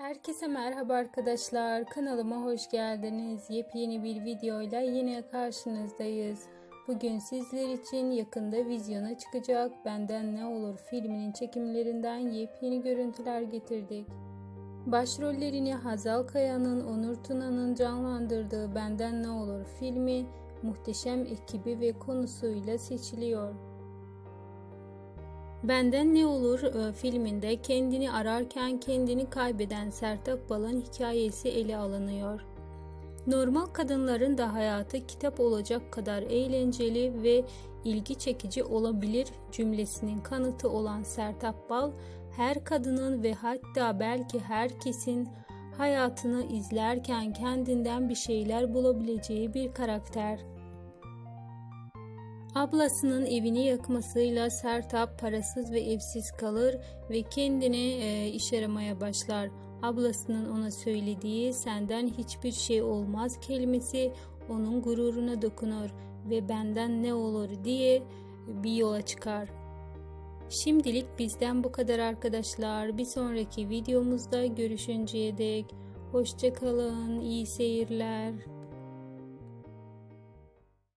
Herkese merhaba arkadaşlar. Kanalıma hoş geldiniz. Yepyeni bir videoyla yine karşınızdayız. Bugün sizler için yakında vizyona çıkacak Benden Ne Olur filminin çekimlerinden yepyeni görüntüler getirdik. Başrollerini Hazal Kaya'nın, Onur Tuna'nın canlandırdığı Benden Ne Olur filmi muhteşem ekibi ve konusuyla seçiliyor. Benden Ne Olur e, filminde kendini ararken kendini kaybeden Sertab Bal'ın hikayesi ele alınıyor. Normal kadınların da hayatı kitap olacak kadar eğlenceli ve ilgi çekici olabilir cümlesinin kanıtı olan Sertab Bal, her kadının ve hatta belki herkesin hayatını izlerken kendinden bir şeyler bulabileceği bir karakter. Ablasının evini yakmasıyla Sertap parasız ve evsiz kalır ve kendine e, iş aramaya başlar. Ablasının ona söylediği senden hiçbir şey olmaz kelimesi onun gururuna dokunur ve benden ne olur diye bir yola çıkar. Şimdilik bizden bu kadar arkadaşlar. Bir sonraki videomuzda görüşünceye dek hoşçakalın, iyi seyirler.